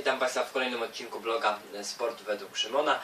Witam Państwa w kolejnym odcinku bloga Sport według Szymona.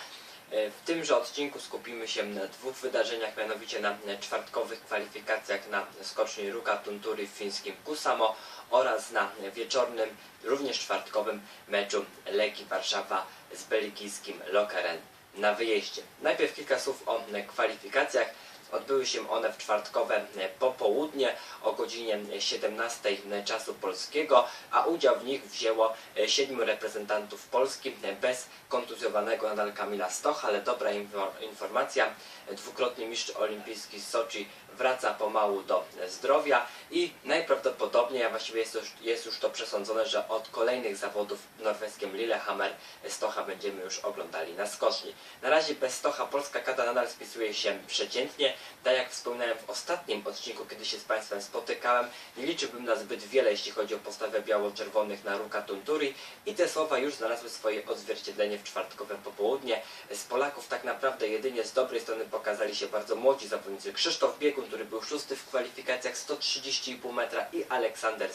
E, W tymże odcinku skupimy się na dwóch wydarzeniach, mianowicie na czwartkowych kwalifikacjach na skoczni Ruka Tunturi w fińskim Kusamo oraz na wieczornym, również czwartkowym meczu Legii Warszawa z belgijskim Lokeren na wyjeździe. Najpierw kilka słów o kwalifikacjach. Odbyły się one w czwartkowe popołudnie o godzinie 17 czasu polskiego, a udział w nich wzięło e, siedmiu reprezentantów Polski e, bez kontuzjowanego nadal Kamila Stocha, ale dobra infor- informacja, dwukrotnie mistrz olimpijski z Soczi wraca pomału do zdrowia i najprawdopodobniej, a właściwie jest już, jest już to przesądzone, że od kolejnych zawodów w norweskim Lillehammer Stocha będziemy już oglądali na skoczni. Na razie bez Stocha polska kada nadal spisuje się przeciętnie, tak jak wspominałem w ostatnim odcinku, kiedy się z Państwem spotykałem, nie liczyłbym na zbyt wiele, jeśli chodzi o postawę biało-czerwonych na Ruka Tunturi i te słowa już znalazły swoje odzwierciedlenie w czwartkowe popołudnie. Z Polaków tak naprawdę jedynie z dobrej strony pokazali się bardzo młodzi zawodnicy. Krzysztof Biegun, który był szósty w kwalifikacjach 130,5 metra i Aleksander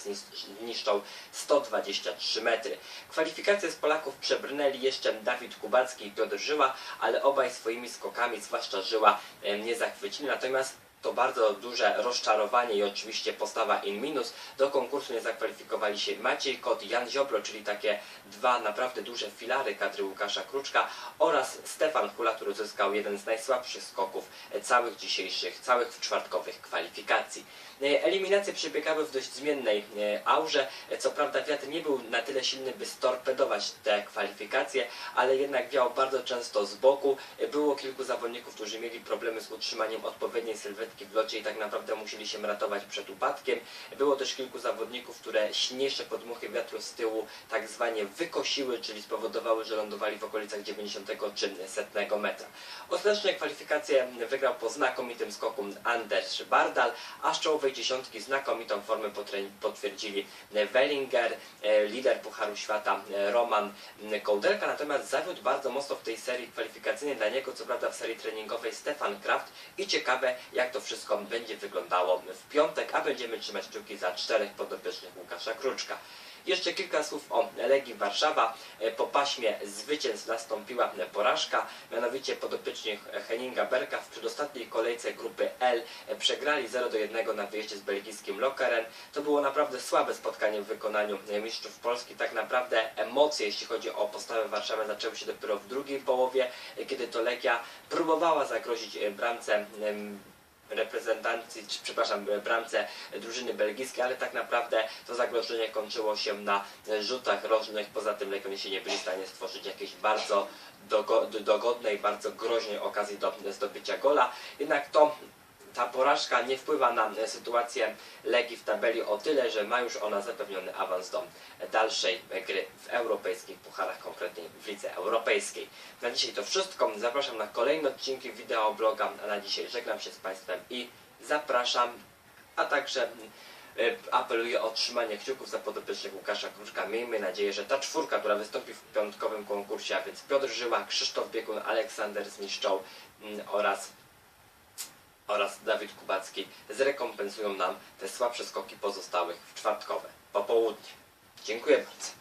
zniszczał 123 metry. Kwalifikacje z Polaków przebrnęli jeszcze Dawid Kubacki i Piotr Żyła, ale obaj swoimi skokami, zwłaszcza Żyła, nie zachwycili. Natomiast to bardzo duże rozczarowanie i oczywiście postawa in minus. Do konkursu nie zakwalifikowali się Maciej Kot Jan Ziobro, czyli takie dwa naprawdę duże filary kadry Łukasza Kruczka oraz Stefan Hula, który uzyskał jeden z najsłabszych skoków całych dzisiejszych, całych czwartkowych kwalifikacji. E, Eliminacje przebiegały w dość zmiennej e, aurze. E, Co prawda wiatr nie był na tyle silny, by storpedować te kwalifikacje, ale jednak wiał bardzo często z boku. Było kilku zawodników, którzy mieli problemy z utrzymaniem odpowiedniej sylwetki w locie i tak naprawdę musieli się ratować przed upadkiem. Było też kilku zawodników, które silniejsze podmuchy wiatru z tyłu tak zwanie wykosiły, czyli spowodowały, że lądowali w okolicach 90 czy 100 metra. Ostatecznie kwalifikacje wygrał po znakomitym skoku Anders Bardal, a z czołowej dziesiątki znakomitą formę potwierdzili Wellinger, e, lider Pucharu Świata e, Roman Kołdelka, natomiast zawiódł bardzo mocno w tej serii kwalifikacyjnej dla niego, co prawda w serii treningowej Stefan Kraft i ciekawe jak to wszystko będzie wyglądało w piątek, a będziemy trzymać kciuki za czterech podopiecznych Łukasza Kruczka. Jeszcze kilka słów o Legii Warszawa. E, Po paśmie zwycięstw nastąpiła porażka, mianowicie podopieczni Henninga Berka w przedostatniej kolejce grupy L e, przegrali 0 do 1 na wyjeździe z belgijskim Lokeren. To było naprawdę słabe spotkanie w wykonaniu e, mistrzów Polski. Tak naprawdę emocje, jeśli chodzi o postawę Warszawy, zaczęły się dopiero w drugiej połowie, kiedy to Legia próbowała zagrozić bramce em, reprezentacji, czy przepraszam, bramce drużyny belgijskiej, ale tak naprawdę to zagrożenie kończyło się na rzutach rożnych. Poza tym Legioni się nie byli w stanie stworzyć jakiejś bardzo dogo- dogodnej, bardzo groźnej okazji do zdobycia gola. Jednak to ta porażka nie wpływa na sytuację Legii w tabeli o tyle, że ma już ona zapewniony awans do dalszej gry w europejskich pucharach, konkretnie w lidze europejskiej. Na dzisiaj to wszystko. Zapraszam na kolejne odcinki wideobloga, na dzisiaj żegnam się z Państwem i zapraszam, a także e, apeluję o trzymanie kciuków za podopiecznych Łukasza Kruczka. Miejmy nadzieję, że ta czwórka, która wystąpi w piątkowym konkursie, a więc Piotr Żyła, Krzysztof Biegun, Aleksander Zniszczą mm, oraz oraz Dawid Kubacki zrekompensują nam te słabsze skoki pozostałych w czwartkowe popołudnie. Dziękuję bardzo.